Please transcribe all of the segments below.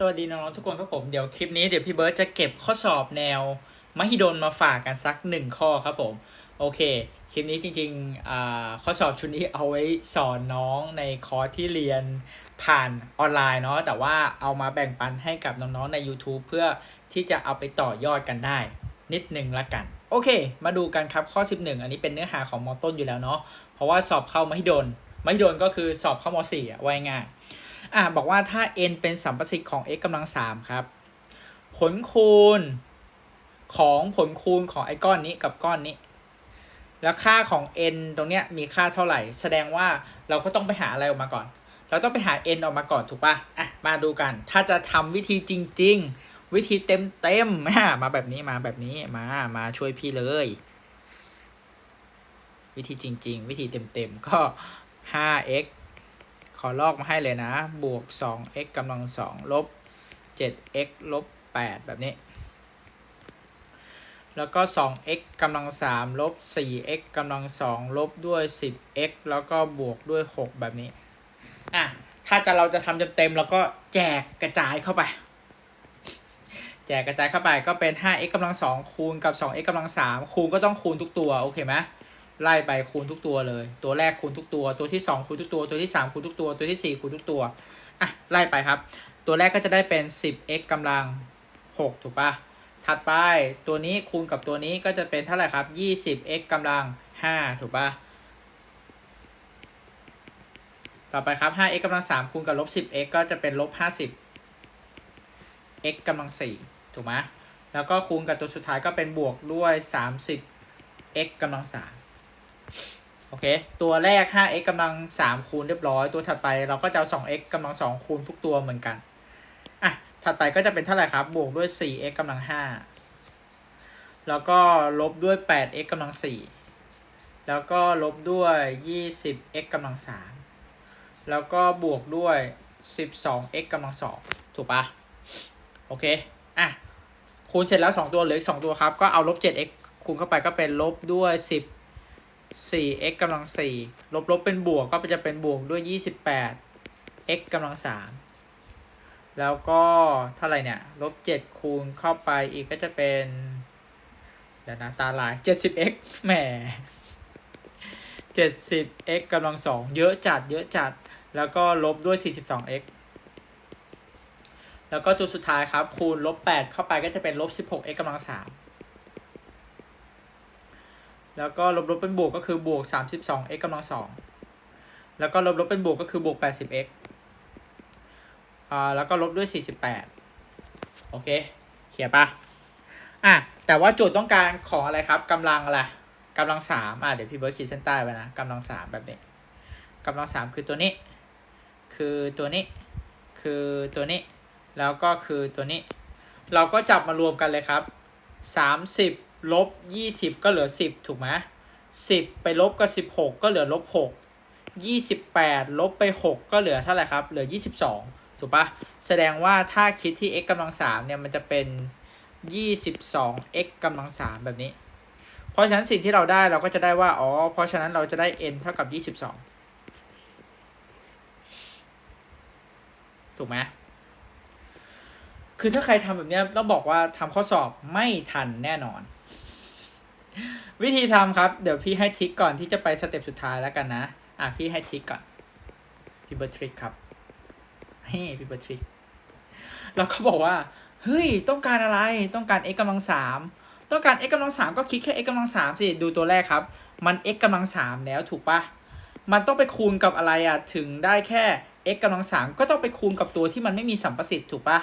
สวัสดีน้องๆทุกคนครับผมเดี๋ยวคลิปนี้เดี๋ยวพี่เบิร์ตจะเก็บข้อสอบแนวมหิดลมาฝากกันสักหนึ่งข้อครับผมโอเคคลิปนี้จริงๆข้อสอบชุดนี้เอาไว้สอนน้องในคอร์สที่เรียนผ่านออนไลน์เนาะแต่ว่าเอามาแบ่งปันให้กับน้องๆใน YouTube เพื่อที่จะเอาไปต่อยอดกันได้ นิดหนึ่งละกัน โอเค มาดูกันครับข้อ 11 อันนี้เป็นเนื้อหาของมอต้นอยู่แล้วเนาะเพราะว่าสอบเข้ามหิดลมหิดลก็คือสอบเข้าม 4 อะไว้ง่าย อะบอกว่าถ้า n เป็นสัมประสิทธิ์ของ x กำลังสามครับ ผลคูณของผลคูณของไอ้ก้อนนี้กับก้อนนี้ แล้วค่าของ n ตรงเนี้ยมีค่าเท่าไหร่ แสดงว่าเราก็ต้องไปหาอะไรออกมาก่อน เราต้องไปหา n ออกมาก่อนถูกปะอะมาดูกัน ถ้าจะทำวิธีจริง ๆ วิธีเต็มเต็มมาแบบนี้มาแบบนี้มามาช่วยพี่เลย วิธีจริง ๆ วิธีเต็มๆก็ 5x ขอลอกมาให้เลยนะ บวก 2x กำลัง 2 ลบ 7x ลบ 8 แบบนี้ แล้วก็ 2x กำลัง 3 ลบ 4x กำลัง 2 ลบด้วย 10x แล้วก็บวกด้วย 6 แบบนี้ อะ ถ้าจะเราจะทำเต็มๆแล้วก็แจกกระจายเข้าไป แจกกระจายเข้าไปก็เป็น 5x กำลัง 2 คูณกับ 2x กำลัง 3 คูณก็ต้องคูณทุกตัว โอเคไหม ไล่ไปคูณทุกตัวเลย ตัวแรกคูณทุกตัว ตัวที่ 2คูณทุกตัว ตัวที่ 3คูณทุกตัว ตัวที่ 4คูณทุกตัว อะ ไล่ไปครับ ตัวแรกก็จะได้เป็น 10x กำลัง 6 ถูกปะถัดไปตัวนี้คูณกับตัวนี้ก็จะเป็นเท่าไหร่ครับ 20x กำลัง 5 ถูกปะต่อไปครับ 5x กำลัง 3 คูณกับลบ 10x ก็จะเป็นลบ 50x กำลัง 4 ถูกไหมแล้วก็คูณกับตัวสุดท้ายก็เป็นบวกด้วย 30x กำลัง 3 โอเค ตัวแรก 5x กำลัง 3 คูณเรียบร้อย ตัวถัดไปเราก็จะเอา 2x กำลัง 2 คูณทุกตัวเหมือนกัน อะ ถัดไปก็จะเป็นเท่าไหร่ครับ บวกด้วย 4x กำลัง 5 แล้วก็ลบด้วย 8x กำลัง 4 แล้วก็ลบด้วย 20x กำลัง 3 แล้วก็บวกด้วย 12x กำลัง 2 ถูกปะโอเค อะ คูณเสร็จแล้ว 2 ตัวเหลืออีก2ตัวครับ ก็เอาลบ 7x คูณเข้าไปก็เป็นลบด้วย 10 4x กำลัง4ลบลบเป็นบวกก็จะเป็นบวกด้วย 28 x กำลัง3แล้วก็เท่าไรเนี่ยลบ7คูณเข้าไปอีกก็จะเป็นเดี๋ยวนะตาลาย 70x แหม 70x กำลัง2เยอะจัดเยอะจัด แล้วก็ลบด้วย 42x แล้วก็ตัวสุดท้ายครับ คูณลบ8เข้าไปก็จะเป็นลบ 16x กำลัง3 แล้วก็ลบลบเป็นบวกก็คือบวก 32x กำลังสองแล้วก็ลบลบเป็นบวกก็คือบวก 80x อ่าแล้วก็ลบด้วย 48 โอเคเขียนปะอะ แต่ว่าโจทย์ต้องการของอะไรครับกำลังอะไรกำลังสามอะเดี๋ยวพี่เบิร์ดขีดเส้นใต้ไว้นะกำลังสามแบบนี้กำลังสามคือตัวนี้ คือตัวนี้ คือตัวนี้ แล้วก็คือตัวนี้ เราก็จับมารวมกันเลยครับ30 ลบ20ก็เหลือ10ถูกไหม10ไปลบกับ16ก็เหลือลบ6 28ลบไป6ก็เหลือเท่าไหร่ครับ เหลือ22ถูกปะแสดงว่าถ้าคิดที่ x กำลัง3เนี่ยมันจะเป็น 22x กำลัง3แบบนี้ เพราะฉะนั้นสิ่งที่เราได้เราก็จะได้ว่า อ๋อ เพราะฉะนั้นเราจะได้ n เท่ากับ22ถูกไหมคือถ้าใครทำแบบเนี้ยต้องบอกว่าทำข้อสอบไม่ทันแน่นอน วิธีทำครับ เดี๋ยวพี่ให้ทิกก่อนที่จะไปสเต็ปสุดท้ายแล้วกันนะ อะพี่ให้ทิกก่อนพี่เบิร์ทริกครับเฮ้พี่เบิร์ทริกเราก็บอกว่า เฮ้ย ต้องการอะไรต้องการ x กำลังสามต้องการ x กำลังสามก็คิดแค่ x กำลังสามสิดูตัวแรกครับ มัน x กำลังสามแล้วถูกปะมันต้องไปคูณกับอะไรอะถึงได้แค่ x กำลังสามก็ต้องไปคูณกับตัวที่มันไม่มีสัมประสิทธิ์ถูกปะ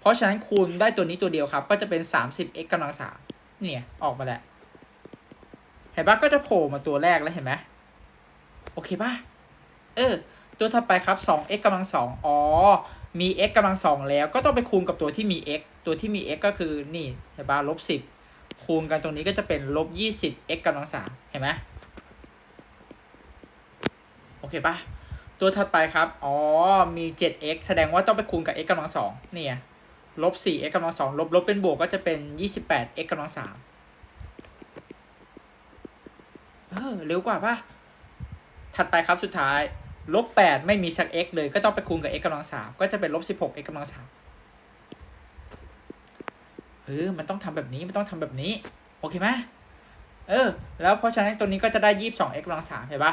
เพราะฉะนั้นคูณได้ตัวนี้ตัวเดียวครับ ก็จะเป็น 30x กำลังสามเนี่ยออกมาแล้ว ห็นปะก็จะโผล่มาตัวแรกแล้วเห็นไหมโอเคปะเออ ตัวถัดไปครับ 2x กำลังสองอ๋อ มี x กำลังสองแล้ว ก็ต้องไปคูณกับตัวที่มี x ตัวที่มี x ก็คือนี่เห็นปะลบสิบคูณกันตรงนี้ก็จะเป็นลบยี่สิบ x กำลังสามเห็นไหมโอเคปะตัวถัดไปครับ อ๋อ มี 7x แสดงว่าต้องไปคูณกับ x กำลังสองเนี่ยลบ 4x กำลังสองลบลบเป็นบวกก็จะเป็น 28x กำลังสามเออเร็วกว่าปะถัดไปครับสุดท้าย ลบ8ไม่มีสัก x เลย ก็ต้องไปคูณกับ x กำลังสามก็จะเป็นลบ 16x กำลังสามเออ มันต้องทำแบบนี้ มันต้องทำแบบนี้ โอเคไหมเออ แล้วเพราะฉะนั้นตัวนี้ก็จะได้ยี่สิบสอง x กำลังสามเห็นปะ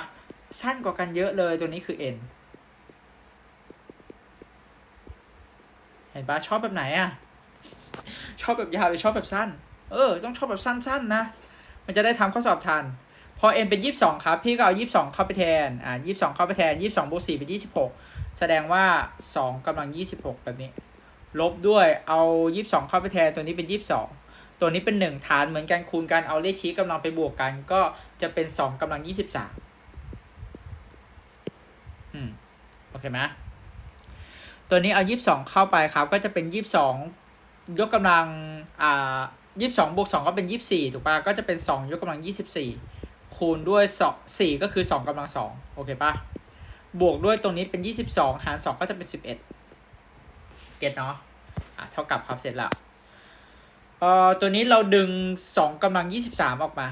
สั้นกว่ากันเยอะเลย ตัวนี้คือ n เห็นปะชอบแบบไหนอะชอบแบบยาวหรือชอบแบบสั้น เออ ต้องชอบแบบสั้นๆนะมันจะได้ทำข้อสอบทัน อ n เป็นยี่สิบสองครับ พี่ก็เอายี่สิบสองเข้าไปแทน อ่ายี่สิบสองเข้าไปแทนยี่สิบสองบวกสี่เป็นยี่สิบหกแสดงว่าสองกำลังยี่สิบหกแบบนี้ ลบด้วยเอายี่สิบสองเข้าไปแทน ตัวนี้เป็นยี่สิบสองตัวนี้เป็นหนึ่งฐานเหมือนกันคูณกัน เอาเลขชี้กำลังไปบวกกัน ก็จะเป็นสองกำลังยี่สิบสามอืม โอเคไหมตัวนี้เอายี่สิบสองเข้าไปครับ ก็จะเป็นยี่สิบสองยกกำลัง อ่ายี่สิบสองบวกสองก็เป็นยี่สิบสี่ถูกปะก็จะเป็นสองยกกำลังยี่สิบสี่ คูณด้วยสองสี่ก็คือสองกำลังสองโอเคปะบวกด้วยตรงนี้เป็นยี่สิบสองหารสองก็จะเป็นสิบเอ็ดเก็ตเนาะอะเท่ากับครับเสร็จแล้วเอ่อตัวนี้เราดึงสองกำลังยี่สิบสามออกมา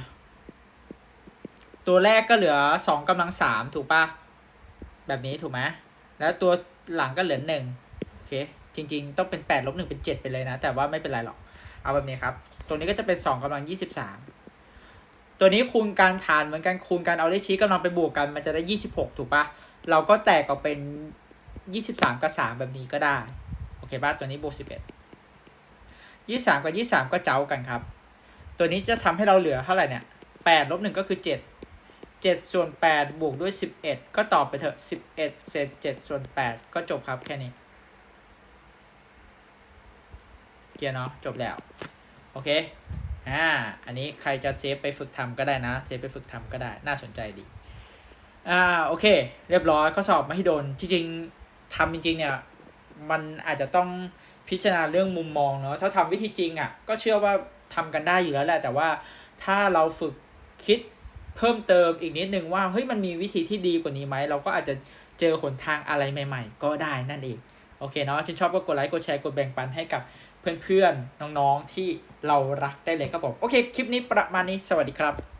ตัวแรกก็เหลือสองกำลังสามถูกปะแบบนี้ถูกไหมแล้วตัวหลังก็เหลือหนึ่งโอเคจริง ๆ ต้องเป็นแปดลบหนึ่งเป็นเจ็ดไปเลยนะ แต่ว่าไม่เป็นไรหรอก เอาแบบนี้ครับ ตัวนี้ก็จะเป็นสองกำลังยี่สิบสาม ตัวนี้คูณการฐานเหมือนกันคูณการเอาเลขชี้กำลังไปบวกกัน มันจะได้ยี่สิบหกถูกปะเราก็แตกออกเป็นยี่สิบสามกับสามแบบนี้ก็ได้ โอเคปะตัวนี้บวกสิบเอ็ดยี่สามกับยี่สามก็เจ้ากันครับ ตัวนี้จะทำให้เราเหลือเท่าไหร่เนี่ยแปดลบหนึ่งก็คือเจ็ดเจ็ดส่วนแปดบวกด้วยสิบเอ็ดก็ตอบไปเถอะสิบเอ็ดเศษเจ็ดส่วนแปดก็จบครับแค่นี้เกียร์เนาะจบแล้ว โอเค อ่าอันนี้ใครจะเซฟไปฝึกทำก็ได้นะเซฟไปฝึกทำก็ได้น่าสนใจดีอ่าโอเค เรียบร้อยข้อสอบไม่ให้โดนจริงๆทำจริงๆเนี่ยมันอาจจะต้องพิจารณาเรื่องมุมมองเนาะถ้าทำวิธีจริงอะ่ะก็เชื่อว่าทำกันได้อยู่แล้วแหละแต่ว่าถ้าเราฝึกคิดเพิ่มเติมอีกนิดนึงว่าเฮ้ยมันมีวิธีที่ดีกว่านี้ไหมเราก็อาจจะเจอหนทางอะไรใหม่ ๆ ก็ได้นั่นเองโอเคเนาะชื่นชอบก็กดไลค์กดแชร์กดแบ่งปันให้กับ เพื่อนๆ น้องๆ ที่เรารักได้เลยครับผม โอเค คลิปนี้ประมาณนี้ สวัสดีครับ